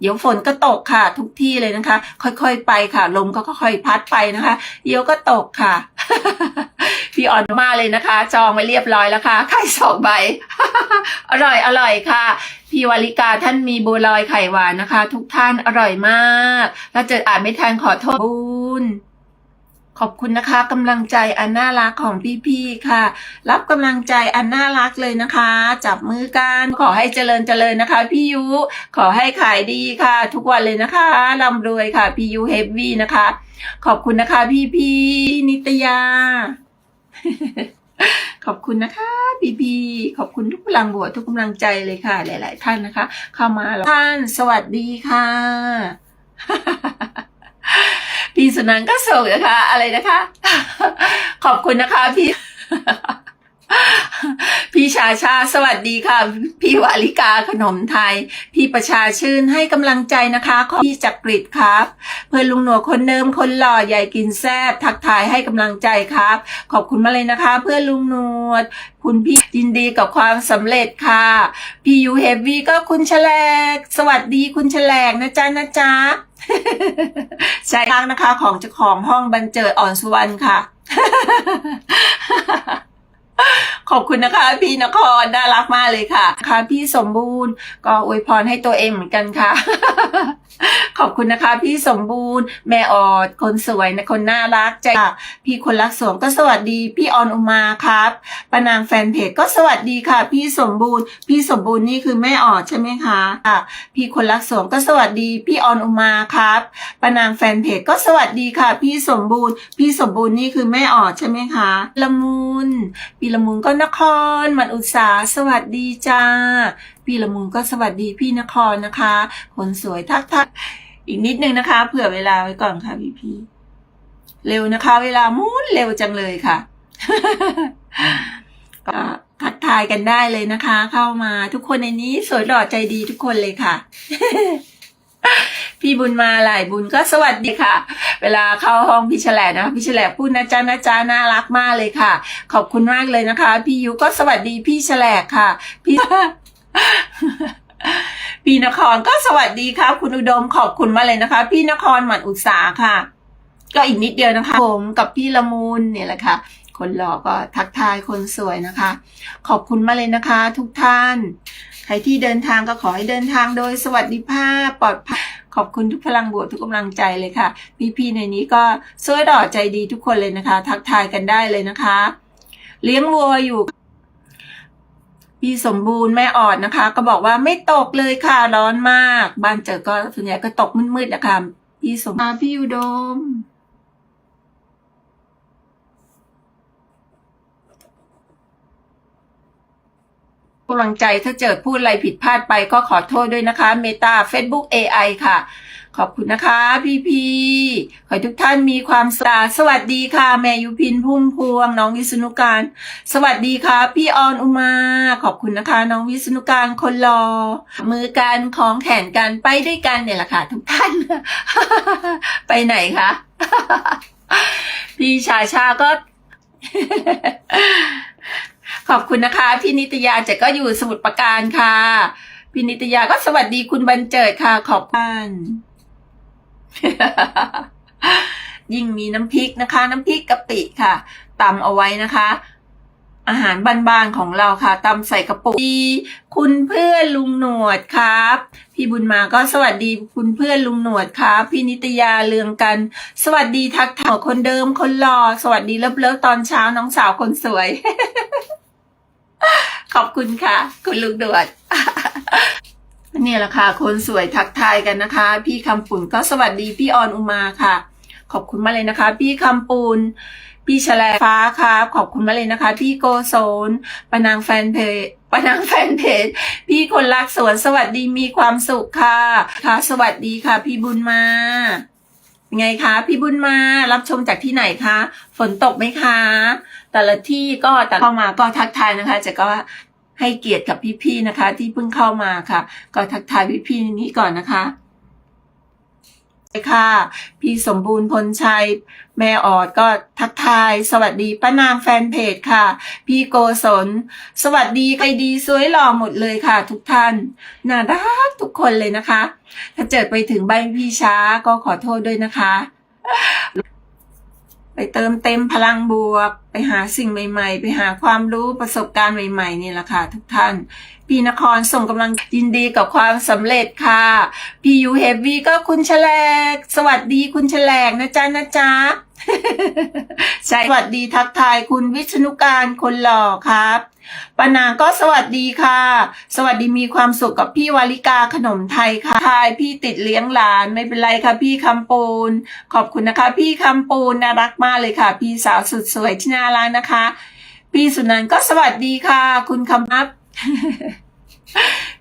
เดี๋ยวฝนก็ตกค่ะ ทุกที่เลยนะคะ ค่อยๆไปค่ะ ลมก็ค่อยๆพัดไปนะคะ เดี๋ยวก็ตกค่ะ พี่อ่อนมากเลยนะคะ จองไว้เรียบร้อยแล้วค่ะไข่สองใบ อร่อยอร่อยค่ะ พี่วาลิกาท่านมีบัวลอยไข่หวานนะคะ ทุกท่านอร่อยมาก ถ้าเจออ่านไม่ทันขอโทษบุญ ขอบคุณนะคะกำลังใจอันน่ารักของพี่ๆค่ะ รับกำลังใจอันน่ารักเลยนะคะ จับมือกันขอให้เจริญเจริญนะคะ พี่ยุ ขอให้ขายดีค่ะ ทุกวันเลยนะคะร่ำรวยค่ะ พี่ยูเฮฟวี่นะคะ ขอบคุณนะคะ พี่พี่ๆนิตยา ขอบคุณนะคะพี่พีขอบคุณทุกพลังบวกทุกกำลังใจเลยค่ะ หลาย ๆ ท่านนะคะ เข้ามาแล้วท่านสวัสดีค่ะ พี่สุนันท์ก็ส่งนะคะ อะไรนะคะ ขอบคุณนะคะพี่ พี่ชาชาสวัสดีค่ะ พี่วาลิกาขนมไทย พี่ประชาชื่นให้กำลังใจนะคะขอพี่จักริดครับ เพื่อนลุงหนวดคนเดิมคนหล่อใหญ่กินแซบทักทายให้กำลังใจครับ ขอบคุณมาเลยนะคะ เพื่อนลุงหนวด คุณพี่ยินดีกับความสำเร็จค่ะ พี่ยูเฮฟวี่ก็คุณแฉลก สวัสดีคุณแฉลกนะจ๊ะนะจ๊ะใช่ทางนะคะของเจ้าของห้องบรรเจิดอ่อนสุวรรณค่ะ ขอบคุณนะคะ พี่นครน่ารักมากเลยค่ะ ค่ะพี่สมบูรณ์ก็อวยพรให้ตัวเองเหมือนกันค่ะ ขอบคุณนะคะ พี่สมบูรณ์ แม่ออด คนสวยนะคนน่ารักใจพี่คนรักสวมก็สวัสดี พี่ออนอุมาครับปนางแฟนเพจก็สวัสดีค่ะ พี่สมบูรณ์ พี่สมบูรณ์นี่คือแม่ออดใช่ไหมคะค่ะพี่คนรักสวมก็สวัสดี พี่ออนอุมาครับปนางแฟนเพจก็สวัสดีค่ะ พี่สมบูรณ์ พี่สมบูรณ์นี่คือแม่ออดใช่ไหมคะละมุนปีละมุนก็นครมันอุตสาสวัสดีจ้าพี่ละมุนก็สวัสดีพี่นครนะคะ คนสวยทักทักอีกนิดนึงนะคะ เผื่อเวลาไว้ก่อนค่ะพี่พี่ๆเร็วนะคะ เวลามุนเร็วจังเลยค่ะก็ทักทายกันได้เลยนะคะ เข้ามาทุกคนในนี้สวยหล่อใจดีทุกคนเลยค่ะ พี่บุญมาหลายบุญก็สวัสดีค่ะ เวลาเข้าห้องพี่แฉลนะพี่แฉลพูดนะจ๊ะนะจ๊ะน่ารักมากเลยค่ะ ขอบคุณมากเลยนะคะ พี่ยุก็สวัสดีพี่แฉลค่ะ พี่ พี่นครก็สวัสดีครับคุณอุดมขอบคุณมาเลยนะคะ พี่นครหมันอุตสาค่ะ ก็อีกนิดเดียวนะคะ ผมกับพี่ละมุนเนี่ยแหละค่ะ คนหล่อก็ทักทายคนสวยนะคะ ขอบคุณมาเลยนะคะ ทุกท่าน ใครที่เดินทางก็ขอให้เดินทางโดยสวัสดิภาพปลอดภัยขอบคุณทุกพลังบวกทุกกำลังใจเลยค่ะ พี่ๆในนี้ก็สวยดอใจดีทุกคนเลยนะคะ ทักทายกันได้เลยนะคะ เลี้ยงวัวอยู่ พี่สมบูรณ์แม่ออดนะคะ ก็บอกว่าไม่ตกเลยค่ะร้อนมาก บ้านเจอก็ส่วนใหญ่ก็ตกมืดๆนะคะพี่สมมาพี่อุดม กำลังใจถ้าเจอพูดอะไรผิดพลาดไปก็ขอโทษด้วยนะคะ เมตา Facebook AI ค่ะ ขอบคุณนะคะ พี่พีขอให้ทุกท่านมีความสุขสวัสดีค่ะ แม่ยุพินพุ่มพวง น้องวิษณุการ สวัสดีค่ะ พี่ออนอุมา ขอบคุณนะคะ น้องวิษณุการคนรอ มือกันของแขนกันไปด้วยกันเนี่ยแหละค่ะ ทุกท่าน ไปไหนคะพี่ชาชาก็ ขอบคุณนะคะ พี่นิตยาเจะก็อยู่สมุทรปราการค่ะ พี่นิตยาก็สวัสดีคุณบรรเจิดค่ะ ขอบคุณยิ่งมีน้ำพริกนะคะ น้ำพริกกะปิค่ะตำเอาไว้นะคะ อาหารบานๆของเราค่ะตำใส่กระปุกดีคุณเพื่อนลุงหนวดครับ พี่บุญมาก็สวัสดีคุณเพื่อนลุงหนวดครับ พี่นิตยาเลืองกัน สวัสดีทักทายคนเดิมคนหล่อสวัสดีเลิฟๆตอนเช้าน้องสาวคนสวย คุณค่ะ คุณลุงดวดนี่แหละค่ะ คนสวยทักทายกันนะคะ พี่คำปุ่นก็สวัสดีพี่ออนอุมาค่ะ ขอบคุณมากเลยนะคะ พี่คำปูนพี่แฉลฟ้าครับขอบคุณมากเลยนะคะ พี่โกโซนปนางแฟนเพจปนางแฟนเพจ พี่คนรักสวนสวัสดีมีความสุขค่ะ ค่ะ สวัสดีค่ะ พี่บุญมาไงคะพี่บุญมารับชมจากที่ไหนคะ ฝนตกไหมคะ แต่ละที่ก็แต่เข้ามาก็ทักทายนะคะจะก็ ให้เกียรติกับพี่ๆนะคะ ที่เพิ่งเข้ามาค่ะ ก็ทักทายพี่ๆนี้ก่อนนะคะค่ะ พี่สมบูรณ์พลชัย แม่ออดก็ทักทาย สวัสดีป้านางแฟนเพจค่ะ พี่โกศลสวัสดีใครดีสวยหล่อหมดเลยค่ะ ทุกท่านน่ารักทุกคนเลยนะคะ ถ้าเจิดไปถึงใบพี่ช้าก็ขอโทษด้วยนะคะ ไปเติมเต็มพลังบวก ไปหาสิ่งใหม่ ๆ ไปหาความรู้ประสบการณ์ใหม่ๆนี่แหละค่ะทุกท่าน พี่นครส่งกำลังยินดีกับความสำเร็จค่ะพี่ยูเฮฟวี่ก็คุณแฉลก สวัสดีคุณแฉลกนะจ๊ะนะจ๊ะ ใช่สวัสดีทักทายคุณวิษณุการคนหล่อครับปานางก็สวัสดีค่ะ สวัสดีมีความสุขกับพี่วาลิกาขนมไทยค่ะทายพี่ติดเลี้ยงหลานไม่เป็นไรค่ะพี่คำปูน ขอบคุณนะคะ พี่คำปูนน่ารักมากเลยค่ะ พี่สาวสุดสวยที่น่ารักนะคะ พี่สุนันก็สวัสดีค่ะ คุณคำนับ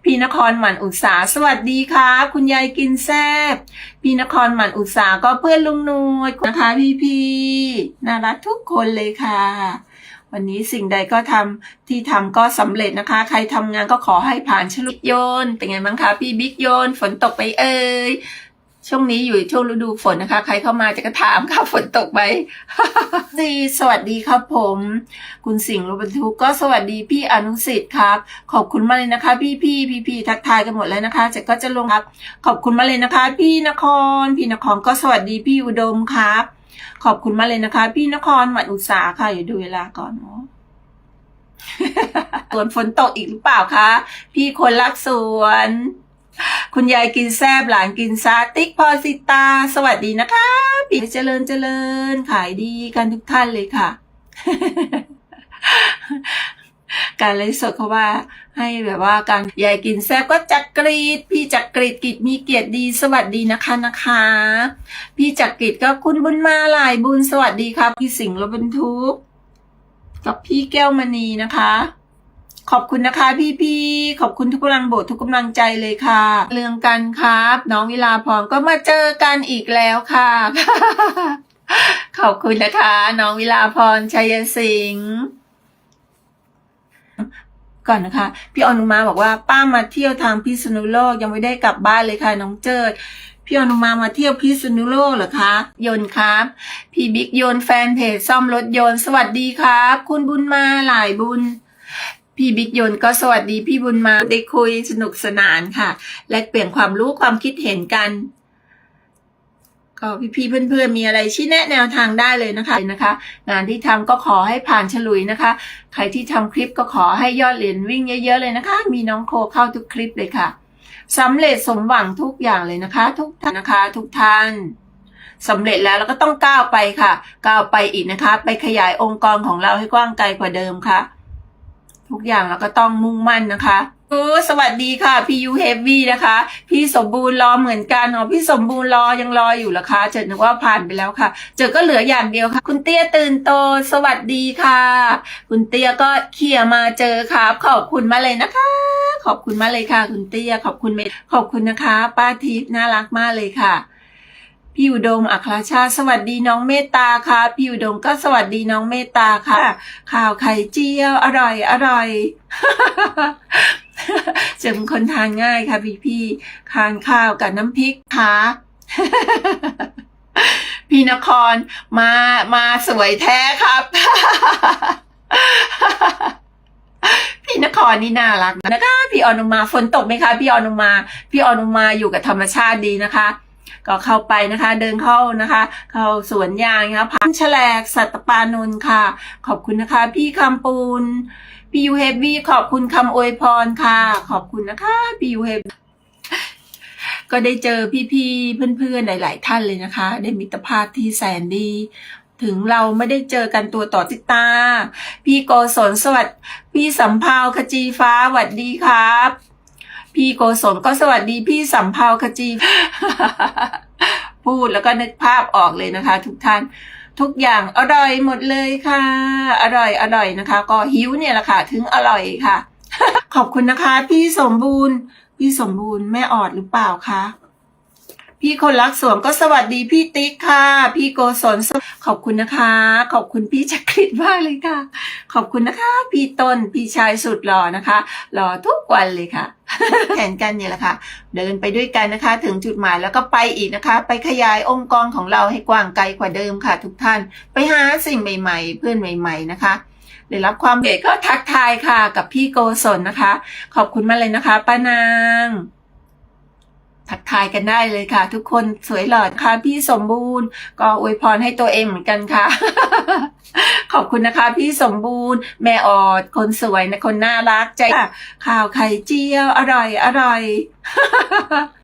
พี่นครหมันอุตสาสวัสดีค่ะคุณยายกินแซบพี่นครหมันอุตสาก็เพื่อนลุงนวดนะคะพี่พี่ๆน่ารักทุกคนเลยค่ะ วันนี้สิ่งใดก็ทำที่ทำก็สำเร็จนะคะ ใครทำงานก็ขอให้ผ่านชลุกโยน เป็นไงบ้างคะพี่บิ๊กโยน ฝนตกไปเอ่ย ช่วงนี้อยู่ช่วงฤดูฝนนะคะ ใครเข้ามาจะก็ถามค่ะฝนตกไหมดีสวัสดีครับผม คุณสิงห์รถบรรทุกก็สวัสดีพี่อนุสิทธิ์ครับ ขอบคุณมากเลยนะคะ พี่พี่พี่พี่ทักทายกันหมดแล้วนะคะเจะก็จะลงครับ ขอบคุณมากเลยนะคะ พี่นคร พี่นครก็สวัสดีพี่อุดมครับ ขอบคุณมากเลยนะคะ พี่นครหมัดอุตสาค่ะอย่าดูเวลาก่อนเนาะสวนฝนตกอีกหรือเปล่าคะพี่คนรักสวน คุณยายกินแซบหลานกินซาติ๊กพอสิตา สวัสดีนะคะปีเจริญเจริญ ขายดีกันทุกท่านเลยค่ะ การไลฟ์สดเขาว่า ให้แบบว่าการยายกินแซบก็จักกรีดพี่จักกรีดกิจมีเกียรติดี สวัสดีนะคะนะคะ พี่จักกรีดก็คุณบุญมาหลายบุญสวัสดีครับพี่สิงห์รถบรรทุกกับพี่แก้วมณีนะคะ ขอบคุณนะคะพี่ๆ ขอบคุณทุกกำลังโบสทุกกำลังใจเลยค่ะ เรื่องกันครับ น้องวิลาพรก็มาเจอกันอีกแล้วค่ะ ขอบคุณนะคะ น้องวิลาพรชัยสิงห์ก่อนนะคะ พี่อนุมาบอกว่าป้ามาเที่ยวทางพิษณุโลกยังไม่ได้กลับบ้านเลยค่ะน้องเจิดพี่อนุมามาเที่ยวพิษณุโลกเหรอคะ ยนครับ พี่บิ๊กโยนแฟนเพจซ่อมรถยนต์สวัสดีครับ คุณบุญมาหลายบุญ พี่บิ๊กยนก็สวัสดีพี่บุญมาได้คุยสนุกสนานค่ะ และเปลี่ยนความรู้ความคิดเห็นกัน ก็พี่ๆเพื่อนๆมีอะไรชี้แนะแนวทางได้เลยนะคะนะคะ งานที่ทำก็ขอให้ผ่านฉลุยนะคะ ใครที่ทำคลิปก็ขอให้ยอดเหรียญวิ่งเยอะ ๆ เลยนะคะ มีน้องโคเข้าทุกคลิปเลยค่ะสำเร็จสมหวังทุกอย่างเลยนะคะ ทุกท่านนะคะ ทุกท่านสำเร็จแล้วเราก็ต้องก้าวไปค่ะ ก้าวไปอีกนะคะ ไปขยายองค์กรของเราให้กว้างไกลกว่าเดิมค่ะ ทุกอย่างเราก็ต้องมุ่งมั่นนะคะสวัสดีค่ะพี่ยูเฮฟวี่นะคะ พี่สมบูรณ์รอเหมือนกันอ๋อพี่สมบูรณ์รอยังรออยู่เหรอคะเจดนึกว่าผ่านไปแล้วค่ะ เจดก็เหลืออย่างเดียวค่ะ คุณเตี้ยตื่นโต สวัสดีค่ะ คุณเตี้ยก็เขี่ยมาเจอครับ ขอบคุณมาเลยนะคะ ขอบคุณมาเลยค่ะ คุณเตี้ยขอบคุณเมขอบคุณนะคะ ป้าทิพย์น่ารักมากเลยค่ะ พี่อุดมอัครชาสวัสดีน้องเมตตาค่ะพี่อุดมก็สวัสดีน้องเมตตาค่ะ ข่าวไข่เจียว อร่อยอร่อยจะเป็นคนทานง่ายค่ะพี่พี่ทานข้าวกับน้ำพริกค่ะพี่นครมามาสวยแท้ครับ พี่นครนี่น่ารักนะคะ พี่ออนุมาฝนตกไหมคะ พี่ออนุมา พี่ออนุมาอยู่กับธรรมชาติดีนะคะ ก็เข้าไปนะคะ เดินเข้านะคะ เข้าสวนยางนะคะพันฉลกสัตปานนท์ค่ะ ขอบคุณนะคะ พี่คำปูนพี่ยูเฮฟวี่ขอบคุณคำอวยพรค่ะ ขอบคุณนะคะพี่ยูเฮฟก็ได้เจอพี่ๆเพื่อนๆ หลาย ๆ ท่านเลยนะคะ ได้มิตรภาพที่แสนดีถึงเราไม่ได้เจอกันตัวต่อติตา พี่โกศลสวัสดีพี่สำเภาขจีฟ้าสวัสดีครับ พี่โกศลก็สวัสดีพี่สำเภาวขจี พูดแล้วก็นึกภาพออกเลยนะคะ ทุกท่าน ทุกอย่างอร่อยหมดเลยค่ะ อร่อยอร่อยนะคะ ก็หิวเนี่ยแหละค่ะ ถึงอร่อยค่ะ ขอบคุณนะคะ พี่สมบูรณ์ พี่สมบูรณ์แม่ออดหรือเปล่าคะพี่คนรักสวมก็สวัสดีพี่ติ๊กค่ะ พี่โกศลขอบคุณนะคะ ขอบคุณพี่จักริดมากเลยค่ะ ขอบคุณนะคะ พี่ต้นพี่ชายสุดหล่อนะคะหล่อทุกวันเลยค่ะ แทนกันเนี่ยแหละค่ะ เดินไปด้วยกันนะคะ ถึงจุดหมายแล้วก็ไปอีกนะคะ ไปขยายองค์กรของเราให้กว้างไกลกว่าเดิมค่ะ ทุกท่าน ไปหาสิ่งใหม่ ๆ เพื่อนใหม่ ๆ นะคะได้รับความเด็กก็ทักทายค่ะ กับพี่โกศลนะคะ ขอบคุณมากเลยนะคะป้านาง ทักทายกันได้เลยค่ะ ทุกคนสวยหล่อค่ะพี่สมบูรณ์ ก็อวยพรให้ตัวเองเหมือนกันค่ะ ขอบคุณนะคะ พี่สมบูรณ์ แม่ออด คนสวยนะคนน่ารักใจข่าวไข่เจียว อร่อย อร่อย